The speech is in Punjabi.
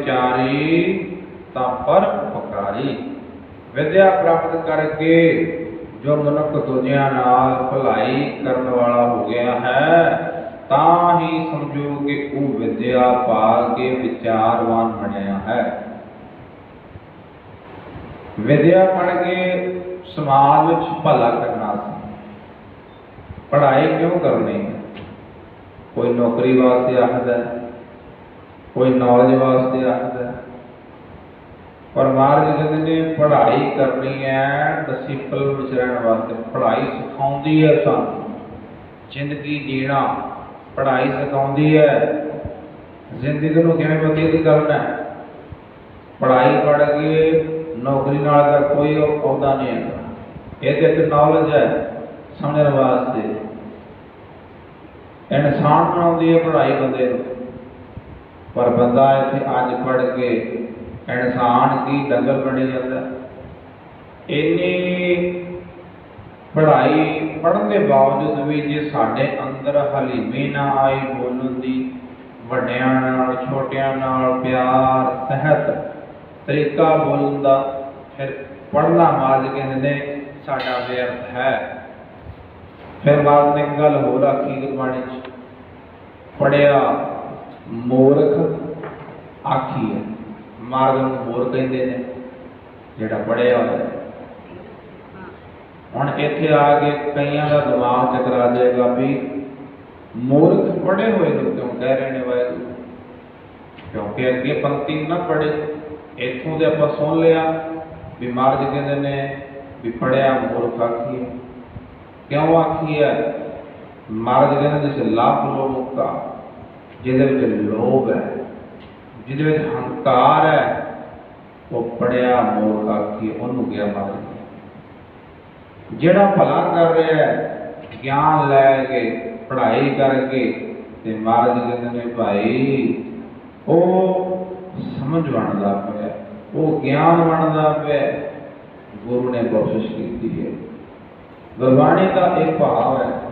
ਵਿਚਾਰੀ ਤਾਂ ਪਰ ਉਪਕਾਰੀ। ਵਿਦਿਆ ਪ੍ਰਾਪਤ ਕਰਕੇ ਜੋ ਮਨੁੱਖ ਦੂਜਿਆਂ ਨਾਲ ਭਲਾਈ ਕਰਨ ਵਾਲਾ ਹੋ ਗਿਆ ਹੈ ਤਾਂ ਹੀ ਸਮਝੋ ਕਿ ਉਹ ਵਿਦਿਆ ਪਾ ਕੇ ਵਿਚਾਰਵਾਨ ਬਣਿਆ ਹੈ। ਵਿਦਿਆ ਪੜ੍ਹ ਕੇ ਸਮਾਜ ਵਿੱਚ ਭਲਾ ਕਰਨਾ ਸੀ। ਪੜ੍ਹਾਈ ਕਿਉਂ ਕਰਨੀ? ਹੈ ਕੋਈ ਨੌਕਰੀ ਵਾਸਤੇ ਆਖਦਾ ਹੈ, ਕੋਈ ਨੌਲੇਜ ਵਾਸਤੇ ਆਖਦਾ ਹੈ। ਪਰ ਮਹਾਰਾਜ ਕਹਿੰਦੇ ਨੇ, ਪੜ੍ਹਾਈ ਕਰਨੀ ਹੈ ਡਿਸਪਲ ਵਿੱਚ ਰਹਿਣ ਵਾਸਤੇ। ਪੜ੍ਹਾਈ ਸਿਖਾਉਂਦੀ ਹੈ ਸਾਨੂੰ। ਜ਼ਿੰਦਗੀ ਜੀਣਾ। ਪੜ੍ਹਾਈ ਸਿਖਾਉਂਦੀ ਹੈ। ਜ਼ਿੰਦਗੀ ਨੂੰ ਕਿਵੇਂ ਬਤੀਤ ਕਰਨਾ ਹੈ? ਪੜ੍ਹਾਈ ਪੜ੍ਹ ਕੇ ਨੌਕਰੀ ਨਾਲ ਦਾ ਕੋਈ ਅਹੁਦਾ ਨਹੀਂ ਹੈ ਇਹ ਤੇ ਇੱਕ ਨੌਲੇਜ ਹੈ, ਸਮਝਣ ਵਾਸਤੇ। ਇਨਸਾਨ ਬਣਾਉਂਦੀ ਹੈ ਪੜ੍ਹਾਈ ਬੰਦੇ ਨੂੰ। ਪਰ ਬੰਦਾ ਇੱਥੇ ਅੱਜ ਪੜ੍ਹ ਕੇ ਇਨਸਾਨ ਕੀ ਡੰਗਰ ਬਣੀ ਜਾਂਦਾ? ਇੰਨੀ ਪੜ੍ਹਾਈ ਪੜ੍ਹਨ ਦੇ ਬਾਵਜੂਦ ਵੀ ਜੇ ਸਾਡੇ ਅੰਦਰ ਹਲੀਮੀ ਨਾ ਆਈ ਬੋਲਣ ਦੀ, ਵੱਡਿਆਂ ਨਾਲ, ਛੋਟਿਆਂ ਨਾਲ ਪਿਆਰ, ਸਹਿਤ, ਤਰੀਕਾ ਬੋਲਣ ਦਾ, ਫਿਰ ਪੜ੍ਹਨਾ ਮਾਰਜ ਕਹਿੰਦੇ ਨੇ ਸਾਡਾ ਵਿਅਰਥ ਹੈ। ਫਿਰ ਬਾਅਦ ਨੇ ਇੱਕ ਗੱਲ ਹੋਰ ਆਖੀ ਗੁਰਬਾਣੀ ਚ ਪੜਿਆ ਮੂਰਖ ਆਖੀ ਹੈ। ਮਾਰਗ ਨੂੰ ਹੋਰ ਕਹਿੰਦੇ ਨੇ, ਜਿਹੜਾ ਪੜਿਆ ਹੋਇਆ ਹੁਣ ਇੱਥੇ ਆ ਕੇ ਕਈਆਂ ਦਾ ਦਿਮਾਗ ਚਕਰਾ ਜਾਏਗਾ ਵੀ ਮੂਰਖ ਪੜੇ ਹੋਏ ਨੂੰ ਕਿਉਂ? ਕਹਿ ਰਹੇ ਨੇ ਵਾਹਿਗੁਰੂ। ਕਿਉਂਕਿ ਅੱਗੇ ਪੰਕਤੀ ਨਾ ਪੜੇ ਇੱਥੋਂ ਦੇ ਆਪਾਂ ਸੁਣ ਲਿਆ ਵੀ ਮਹਾਰਾਜ ਕਹਿੰਦੇ ਨੇ ਵੀ ਪੜਿਆ ਮੂਰਖ ਆਖੀ ਹੈ। ਕਿਉਂ ਆਖੀ ਹੈ? ਮਹਾਰਾਜ ਕਹਿੰਦੇ ਨੇ ਲਾਭ ਲੋਕਾ ਜਿਹਦੇ ਵਿੱਚ ਲੋਭ ਹੈ, ਜਿਹਦੇ ਵਿੱਚ ਹੰਕਾਰ ਹੈ, ਉਹ ਪੜਿਆ ਮੂਰਖ ਆਖੀ ਉਹਨੂੰ ਗਿਆ ਮਾਰ ਜਿਹੜਾ ਭਲਾ ਕਰ ਰਿਹਾ ਹੈ, ਗਿਆਨ ਲੈ ਕੇ, ਪੜ੍ਹਾਈ ਕਰਕੇ ਤੇ ਮਹਾਰਾਜ ਕਹਿੰਦੇ ਨੇ, ਭਾਈ, ਉਹ ਸਮਝ ਬਣਦਾ ਪਿਆ, ਉਹ ਗਿਆਨ ਬਣਦਾ ਪਿਆ ਗੁਰੂ ਨੇ ਕੋਸ਼ਿਸ਼ ਕੀਤੀ ਹੈ। ਗੁਰਬਾਣੀ ਦਾ ਇੱਕ ਭਾਵ ਹੈ